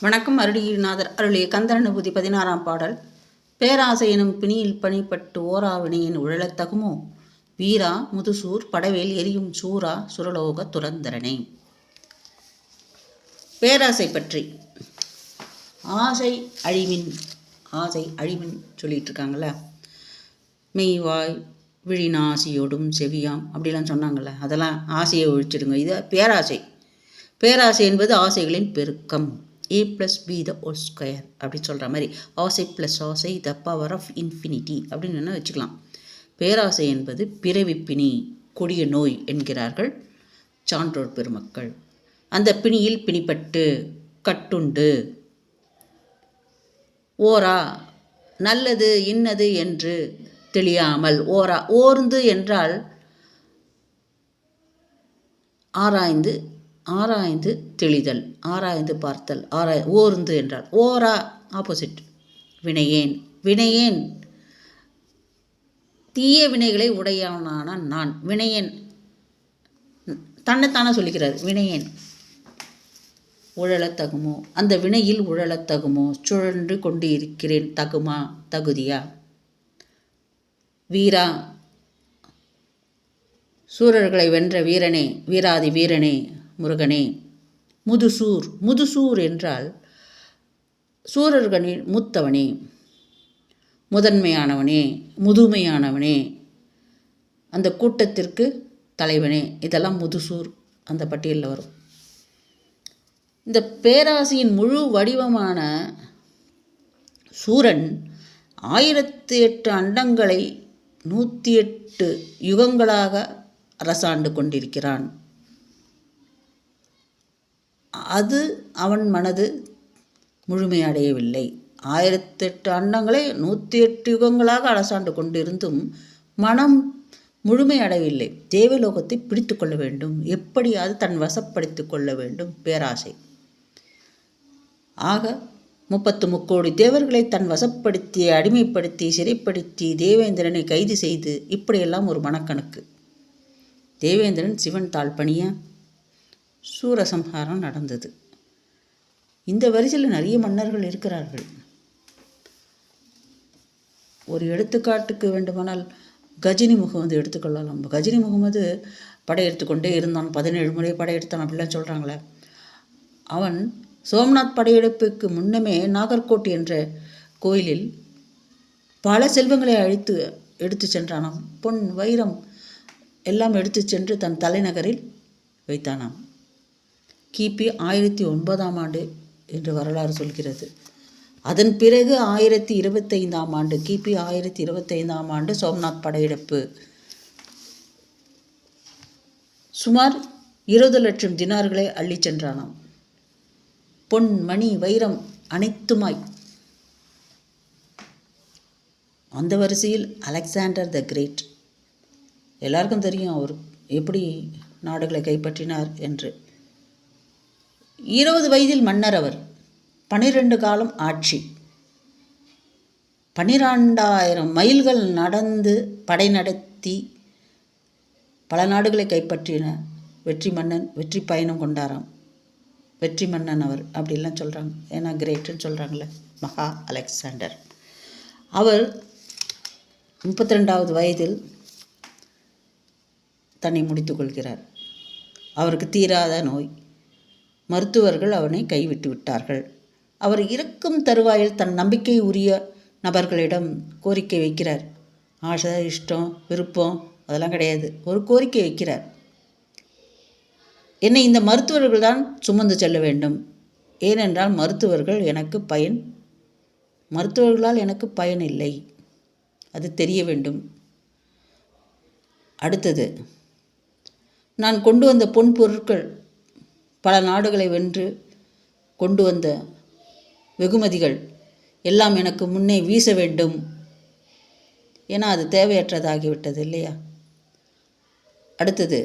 வணக்கம் அருளிநாதர் அருளிய கந்தரனுபூதி பதினாறாம் பாடல். பேராசை எனும் பிணியில் பணிப்பட்டு ஓராவினையின் உழலத்தகுமோ வீரா முதுசூர் படவேல் எரியும் சூரா சுரலோக துரந்தரனே. பேராசை பற்றி. ஆசை அழிவின் ஆசை அழிவின் சொல்லிட்டு இருக்காங்களே மெய்வாய் விழிநாசியோடும் செவியாம் அப்படிலாம் சொன்னாங்கள்ல அதெல்லாம் ஆசையை ஒழிச்சிடுங்க. இது பேராசை. பேராசை என்பது ஆசைகளின் பெருக்கம். A plus B the whole square அப்படி சொல்கிற மாதிரி. ஆசை ப்ளஸ் ஆசை த பவர் ஆஃப் இன்ஃபினிட்டி அப்படின்னு என்ன வச்சுக்கலாம். பேராசை என்பது பிறவிப்பிணி கொடிய நோய் என்கிறார்கள் சான்றோர் பெருமக்கள். அந்த பிணியில் பிணிப்பட்டு கட்டுண்டு ஓரா நல்லது இன்னது என்று தெளியாமல் ஓரா ஓர்ந்து என்றால் ஆராய்ந்து ஆராய்ந்து தெளிதல் ஆராய்ந்து பார்த்தல் ஆராய் ஓர்ந்து என்றால் ஓரா ஆப்போசிட் வினையேன் வினையேன். தீய வினைகளை உடையவனான நான் வினையேன். தன்னைத்தானே சொல்லிக்கிறார் வினையேன். உழலத் தகுமோ? அந்த வினையில் உழலத் தகுமோ? சுழன்று கொண்டு இருக்கிறேன் தகுமா தகுதியா? வீரா சூரர்களை வென்ற வீரனே வீராதி வீரனே. முருகனே. முதுசூர் முதுசூர் என்றால் சூரர்களின் மூத்தவனே. முதன்மையானவனே முதுமையானவனே. அந்த கூட்டத்திற்கு தலைவனே. இதெல்லாம் முதுசூர் அந்த பட்டியலில் வரும். இந்த பேராசியின் முழு வடிவமான சூரன் ஆயிரத்தி எட்டு அண்டங்களை நூற்றி எட்டு யுகங்களாக அரசாண்டு கொண்டிருக்கிறான். அது அவன் மனது முழுமையடையவில்லை. ஆயிரத்தெட்டு அண்டங்களை நூற்றி எட்டு யுகங்களாக அரசாண்டு கொண்டிருந்தும் மனம் முழுமையடையவில்லை. தேவலோகத்தை பிடித்து கொள்ள வேண்டும். எப்படியாவது தன் வசப்படுத்தி கொள்ள வேண்டும்? பேராசை. ஆக முப்பத்து முக்கோடி தேவர்களை தன் வசப்படுத்தி அடிமைப்படுத்தி சிறைப்படுத்தி தேவேந்திரனை கைது செய்து இப்படியெல்லாம் ஒரு மனக்கணக்கு. தேவேந்திரன் சிவன் தாழ்பணிய? சூரசம்ஹாரம் நடந்தது. இந்த வரிசையில் நிறைய மன்னர்கள் இருக்கிறார்கள். ஒரு எடுத்துக்காட்டுக்கு வேண்டுமானால் கஜினி முகமது எடுத்துக்கொள்ளலாம். கஜினி முகமது படையெடுத்து கொண்டே இருந்தான். பதினேழு முறை படையெடுத்தான் அப்படிலாம் சொல்கிறாங்களே அவன் சோம்நாத் படையெடுப்புக்கு முன்னமே நாகர்கோட் என்ற கோயிலில் பல செல்வங்களை அழித்து எடுத்து சென்றானாம். பொன் வைரம் எல்லாம் எடுத்து சென்று தன் தலைநகரில் வைத்தானாம். கிபி ஆயிரத்தி ஒன்பதாம் ஆண்டு என்று வரலாறு சொல்கிறது. அதன் பிறகு ஆயிரத்தி இருபத்தைந்தாம் ஆண்டு கிபி ஆயிரத்தி இருபத்தைந்தாம் ஆண்டு சோம்நாத் படையெடுப்பு. சுமார் இருபது லட்சம் தினார்களை அள்ளிச் சென்றானாம். பொன் மணி வைரம் அனைத்துமாய். அந்த வரிசையில் அலெக்சாண்டர் த கிரேட். எல்லாருக்கும் தெரியும் அவர் எப்படி நாடுகளை கைப்பற்றினார் என்று. இருபது வயதில் மன்னர் அவர் பனிரெண்டு காலம் ஆட்சி. பனிரெண்டாயிரம் மைல்கள் நடந்து படை நடத்தி பல நாடுகளை கைப்பற்றின வெற்றி மன்னன் வெற்றி பயணம் கொண்டாராம். வெற்றி மன்னன் அவர் அப்படிலாம் சொல்கிறாங்க ஏன்னா கிரேட்டுன்னு சொல்கிறாங்களே மகா அலெக்சாண்டர். அவர் முப்பத்தி ரெண்டாவது வயதில் தன்னை முடித்துக்கொள்கிறார் அவருக்கு தீராத நோய். மருத்துவர்கள் அவனை கைவிட்டு விட்டார்கள். அவர் இருக்கும் தருவாயில் தன் நம்பிக்கை உரிய நபர்களிடம் கோரிக்கை வைக்கிறார். ஆசை இஷ்டம் விருப்பம் அதெல்லாம் கிடையாது. ஒரு கோரிக்கை வைக்கிறார். என்னை இந்த மருத்துவர்கள் தான் சுமந்து செல்ல வேண்டும். ஏனென்றால் மருத்துவர்கள் எனக்கு பயன் மருத்துவர்களால் எனக்கு பயன் இல்லை. அது தெரிய வேண்டும். அடுத்தது நான் கொண்டு வந்த பொன் பொருட்கள் பல நாடுகளை வென்று கொண்டு வந்த வெகுமதிகள் எல்லாம் எனக்கு முன்னே வீச வேண்டும். ஏன்னா அது தேவையற்றதாகிவிட்டது இல்லையா? அடுத்தது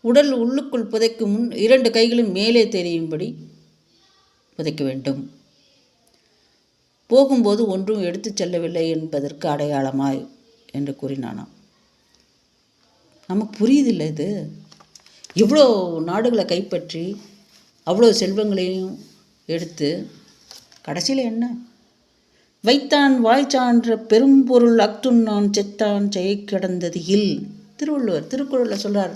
உடல் உள்ளுக்குள் புதைக்கும் முன் இரண்டு கைகளும் மேலே தெரியும்படி புதைக்க வேண்டும். போகும்போது ஒன்றும் எடுத்துச் செல்லவில்லை என்பதற்கு அடையாளமாய் என்று கூறினானாம். நமக்கு புரியுதில்லை இது? இவ்வளோ நாடுகளை கைப்பற்றி அவ்வளோ செல்வங்களையும் எடுத்து கடைசியில் என்ன? வைத்தான் வாய்ச்சான்ற பெரும்பொருள் அக்துண்ணான் செத்தான் செய் கிடந்தது இல். திருவள்ளுவர் திருக்குறளில் சொல்கிறார்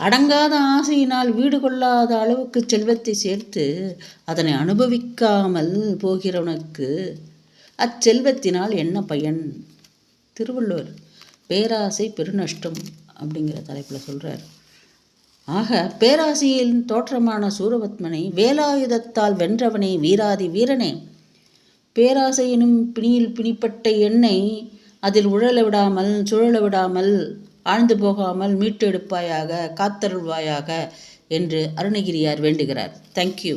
அடங்காத ஆசையினால் வீடு கொள்ளாத அளவுக்கு செல்வத்தை சேர்த்து அதனை அனுபவிக்காமல் போகிறவனுக்கு அச்செல்வத்தினால் என்ன பயன்? திருவள்ளுவர் பேராசை பெருநஷ்டம். அப்படிங்கிற தலைப்பில் சொல்கிறார் ஆக பேராசியின் தோற்றமான சூரபத்மனை வேலாயுதத்தால் வென்றவனே வீராதி வீரனே. பேராசையினும் பிணியில் பிணிப்பட்ட எண்ணெய் அதில் உழல விடாமல் சுழல விடாமல் ஆழ்ந்து போகாமல் மீட்டெடுப்பாயாக காத்தருள்வாயாக என்று அருணகிரியார் வேண்டுகிறார். தேங்க்யூ